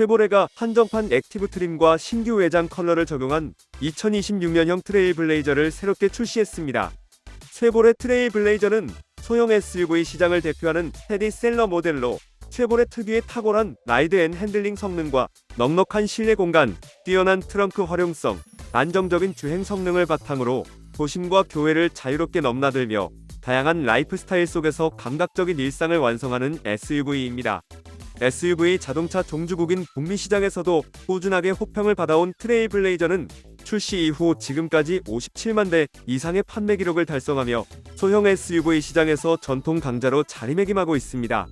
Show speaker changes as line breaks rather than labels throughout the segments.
쉐보레가 한정판 액티브 트림과 신규 외장 컬러를 적용한 2026년형 트레일 블레이저를 새롭게 출시했습니다. 쉐보레 트레일 블레이저는 소형 SUV 시장을 대표하는 스테디셀러 모델로 쉐보레 특유의 탁월한 라이드 앤 핸들링 성능과 넉넉한 실내 공간, 뛰어난 트렁크 활용성, 안정적인 주행 성능을 바탕으로 도심과 교외를 자유롭게 넘나들며 다양한 라이프 스타일 속에서 감각적인 일상을 완성하는 SUV입니다. SUV 자동차 종주국인 북미 시장에서도 꾸준하게 호평을 받아온 트레일 블레이저는 출시 이후 지금까지 57만 대 이상의 판매 기록을 달성하며 소형 SUV 시장에서 전통 강자로 자리매김하고 있습니다.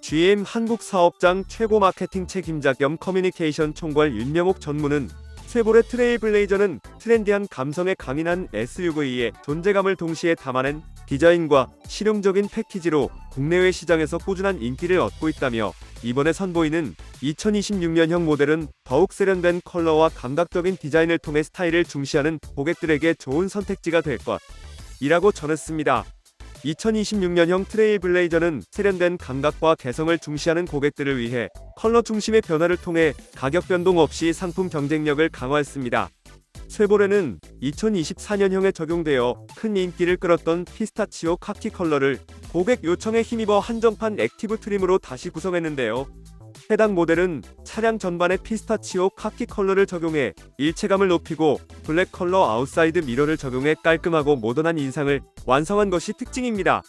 GM 한국 사업장 최고 마케팅 책임자 겸 커뮤니케이션 총괄 윤명옥 전무는 쉐보레 트레일 블레이저는 트렌디한 감성에 강인한 SUV의 존재감을 동시에 담아낸 디자인과 실용적인 패키지로 국내외 시장에서 꾸준한 인기를 얻고 있다며 이번에 선보이는 2026년형 모델은 더욱 세련된 컬러와 감각적인 디자인을 통해 스타일을 중시하는 고객들에게 좋은 선택지가 될 것이라고 전했습니다. 2026년형 트레일 블레이저는 세련된 감각과 개성을 중시하는 고객들을 위해 컬러 중심의 변화를 통해 가격 변동 없이 상품 경쟁력을 강화했습니다. 쉐보레는 2024년형에 적용되어 큰 인기를 끌었던 피스타치오 카키 컬러를 고객 요청에 힘입어 한정판 액티브 트림으로 다시 구성했는데요. 해당 모델은 차량 전반에 피스타치오 카키 컬러를 적용해 일체감을 높이고 블랙 컬러 아웃사이드 미러를 적용해 깔끔하고 모던한 인상을 완성한 것이 특징입니다.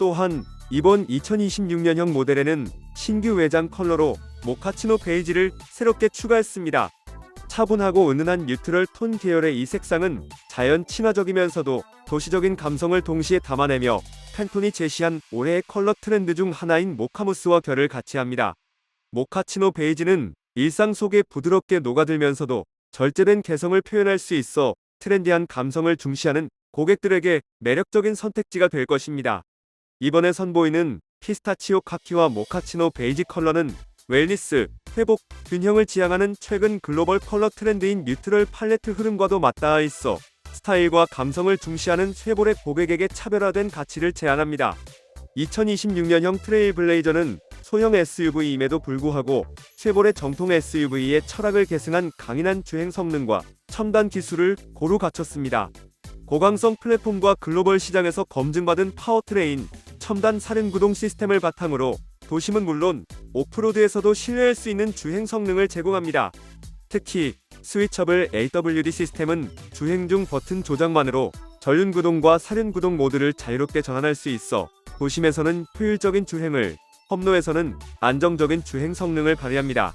또한 이번 2026년형 모델에는 신규 외장 컬러로 모카치노 베이지를 새롭게 추가했습니다. 차분하고 은은한 뉴트럴 톤 계열의 이 색상은 자연 친화적이면서도 도시적인 감성을 동시에 담아내며 팬톤이 제시한 올해의 컬러 트렌드 중 하나인 모카무스와 결을 같이 합니다. 모카치노 베이지는 일상 속에 부드럽게 녹아들면서도 절제된 개성을 표현할 수 있어 트렌디한 감성을 중시하는 고객들에게 매력적인 선택지가 될 것입니다. 이번에 선보이는 피스타치오 카키와 모카치노 베이지 컬러는 웰니스, 회복, 균형을 지향하는 최근 글로벌 컬러 트렌드인 뉴트럴 팔레트 흐름과도 맞닿아 있어 스타일과 감성을 중시하는 쉐보레 고객에게 차별화된 가치를 제안합니다. 2026년형 트레일 블레이저는 소형 SUV임에도 불구하고 쉐보레 정통 SUV의 철학을 계승한 강인한 주행 성능과 첨단 기술을 고루 갖췄습니다. 고강성 플랫폼과 글로벌 시장에서 검증받은 파워트레인, 첨단 사륜 구동 시스템을 바탕으로 도심은 물론 오프로드에서도 신뢰할 수 있는 주행 성능을 제공합니다. 특히 스위처블 AWD 시스템은 주행 중 버튼 조작만으로 전륜 구동과 사륜 구동 모드를 자유롭게 전환할 수 있어 도심에서는 효율적인 주행을, 험로에서는 안정적인 주행 성능을 발휘합니다.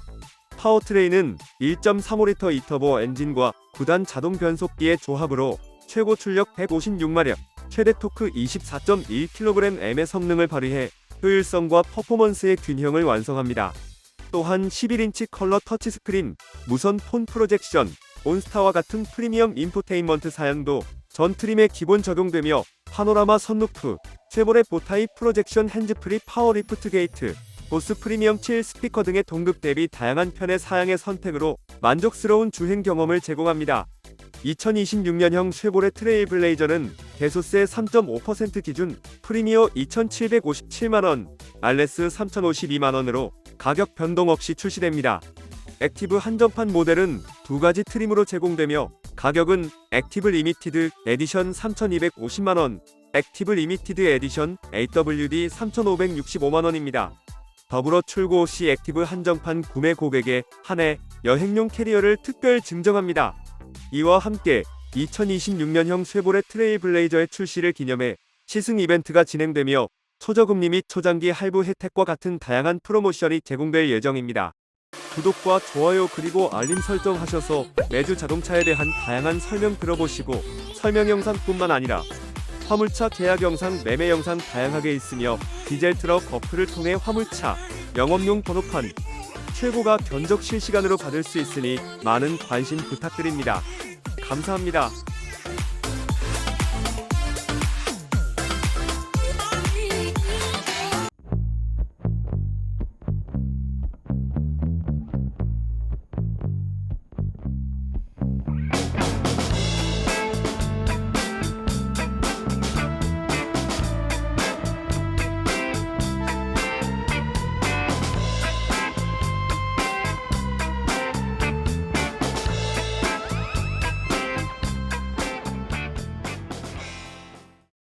파워트레인은 1.35L 2터보 엔진과 9단 자동 변속기의 조합으로 최고 출력 156마력, 최대 토크 24.1kgm의 성능을 발휘해 효율성과 퍼포먼스의 균형을 완성합니다. 또한 11인치 컬러 터치스크린, 무선 폰 프로젝션, 온스타와 같은 프리미엄 인포테인먼트 사양도 전 트림에 기본 적용되며 파노라마 선루프, 쉐보레 보타이 프로젝션 핸즈프리 파워 리프트 게이트, 보스 프리미엄 7 스피커 등의 동급 대비 다양한 편의 사양의 선택으로 만족스러운 주행 경험을 제공합니다. 2026년형 쉐보레 트레일 블레이저는 대소세 3.5% 기준 프리미어 2,757만원, 알레스 3,052만원으로 가격 변동 없이 출시됩니다. 액티브 한정판 모델은 두 가지 트림으로 제공되며 가격은 액티브 리미티드 에디션 3,250만원, 액티브 리미티드 에디션 AWD 3,565만원입니다. 더불어 출고 시 액티브 한정판 구매 고객에 한해 여행용 캐리어를 특별 증정합니다. 이와 함께 2026년형 쉐보레 트레일 블레이저의 출시를 기념해 시승 이벤트가 진행되며 초저금리 및 초장기 할부 혜택과 같은 다양한 프로모션이 제공될 예정입니다. 구독과 좋아요 그리고 알림 설정하셔서 매주 자동차에 대한 다양한 설명 들어보시고 설명 영상뿐만 아니라 화물차 계약 영상, 매매 영상 다양하게 있으며 디젤 트럭 어플을 통해 화물차, 영업용 번호판, 최고가 견적 실시간으로 받을 수 있으니 많은 관심 부탁드립니다. 감사합니다.